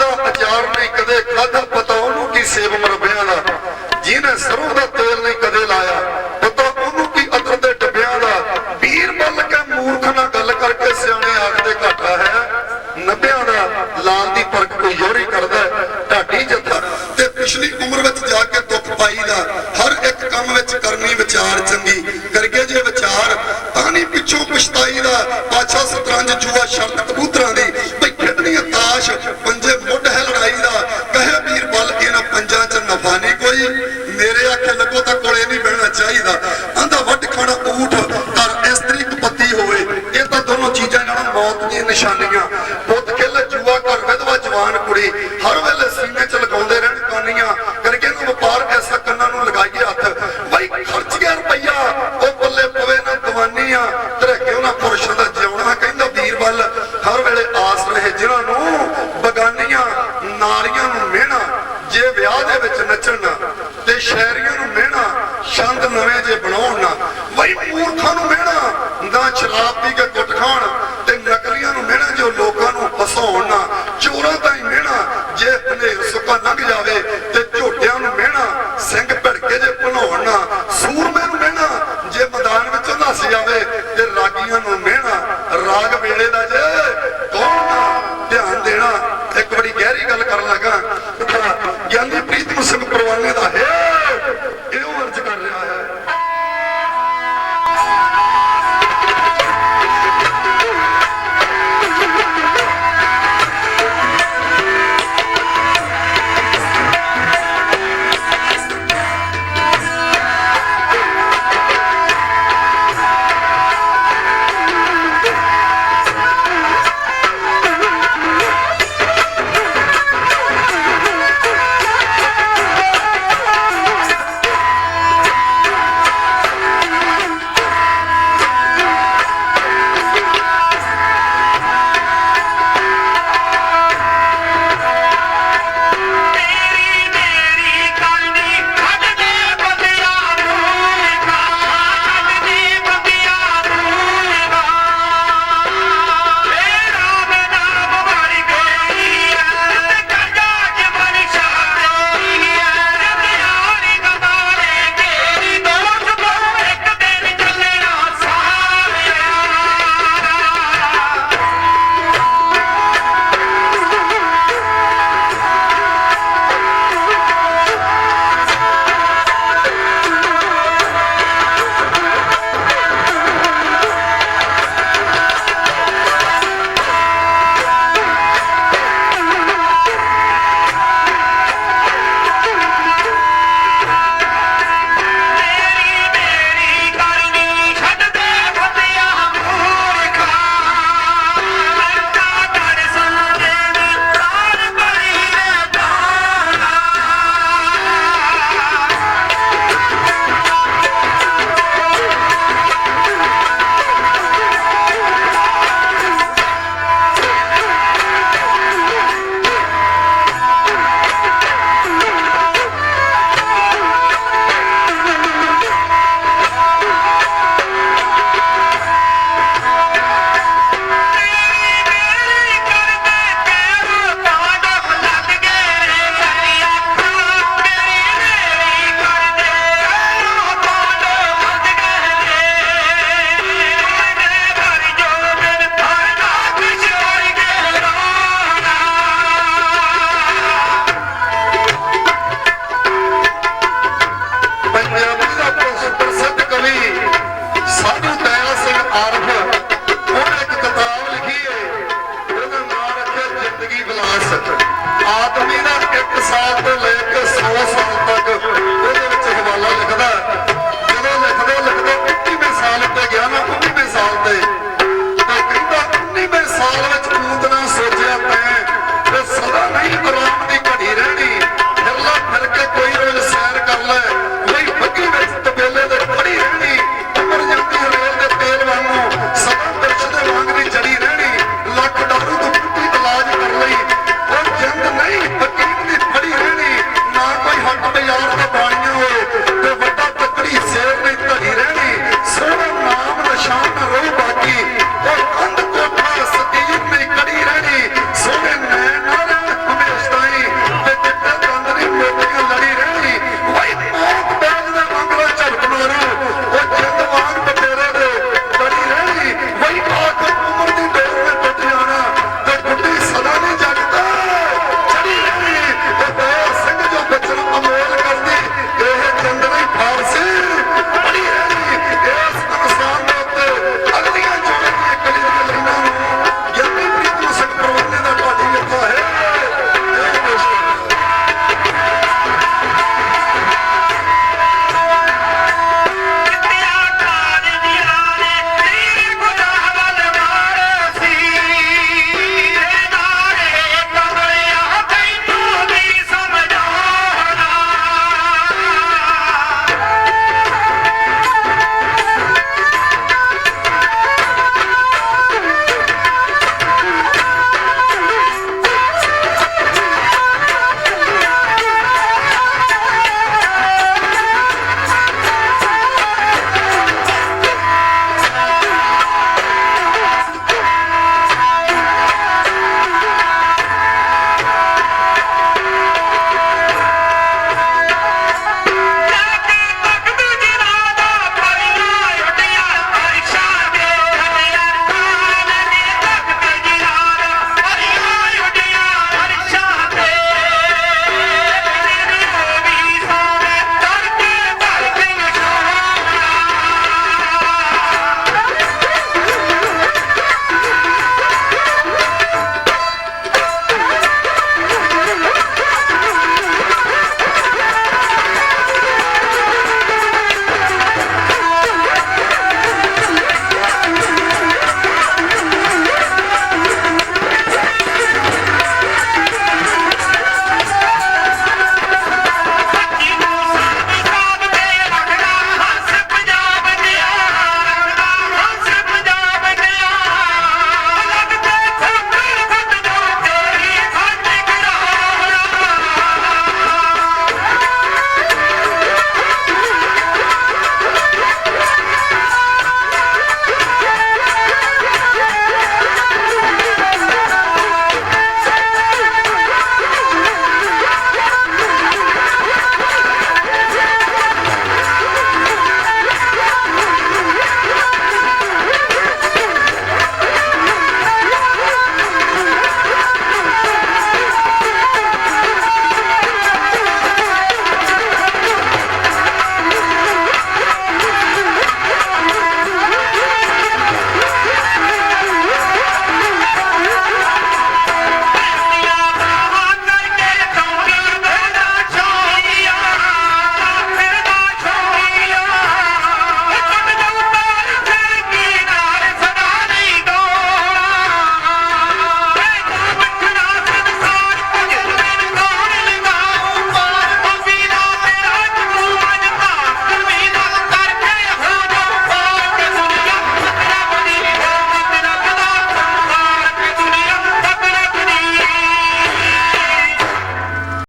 ਦਾ ਅਚਾਰ ਨਹੀਂ ਕਦੇ ਖਾਧਾ ਪਤਾ ਉਹਨੂੰ ਕੀ ਸੇਬ ਮਰਬਿਆਂ ਦਾ। ਜਿਹਨੇ ਸਰੋਂ ਦਾ ਤੇਲ ਨਹੀਂ ਕਦੇ ਲਾਇਆ ਪਤਾ ਉਹਨੂੰ ਕੀ ਅਤਰ ਦੇ ਡੱਬਿਆਂ ਦਾ। ਪੀਰ ਬਲ ਕੇ ਮੂਰਖ ਨਾਲ ਗੱਲ ਕਰਕੇ ਸਿਆਣੇ ਆਖਦੇ ਘਾਟਾ ਹੈ। ਨੱਬਿਆਂ ਦਾ ਲਾਲ ਦੀ ਪਰਖ ਕੋਈ ਯੋਰੀ ਕਰਦਾ ਹੈ, ਢਾਡੀ ਜੱਥਾ। ਤੇ ਪਿਛਲੀ ਉਮਰ ਵਿੱਚ ਜਾ ਕੇ ਦੁੱਖ ਪਾਈ ਦਾ ਹਰ ਇੱਕ ਕੰਮ ਵਿੱਚ ਕਰਨੀ ਵਿਚਾਰ ਚੰਗੀ। ਕਰਕੇ ਜੇ ਵਿਚਾਰ ਤਾਂ ਨਹੀਂ ਪਿੱਛੋਂ ਪਛਤਾਈ ਦਾ ਪਾਛਾ ਸਤਰੰਜ ਜੂਆ ਸ਼ਰਤ ਨਫਾ ਨਹੀਂ ਕੋਈ ਮੇਰੇ ਆਖੇ ਲੱਗੋ ਤਾਂ ਕੋਲੇ ਨਹੀਂ ਬਹਿਣਾ ਚਾਹੀਦਾ। ਨਵੇਂ ਜੇ ਬਣਾਉਣ ਨਾ, ਬਈ ਮੂਰਖਾਂ ਨੂੰ ਮਿਹਣਾ, ਨਾ ਸ਼ਰਾਬ ਪੀ ਕੇ ਗੁੱਟ ਖਾਣ ਤੇ ਨਕਲੀਆਂ ਨੂੰ ਮਿਹਣਾ ਜੋ ਲੋਕਾਂ ਨੂੰ ਫਸਾਉਣ ਨਾ, ਚੋਰਾਂ ਤਾਂ ਹੀ ਮਿਹਣਾ, ਜੇ ਭਨੇਰ ਸੁੱਕਾ ਲੰਘ ਜਾਵੇ ਤੇ ਝੋਟਿਆਂ ਨੂੰ ਮਿਹਣਾ, ਸਿੰਘ ਭੜਕੇ ਜੇ ਭਣਾਉਣ ਨਾ, ਸੂਰਮੇ ਨੂੰ ਮਿਹਣਾ, ਜੇ ਮੈਦਾਨ ਵਿੱਚ ਨੱਸ ਜਾਵੇ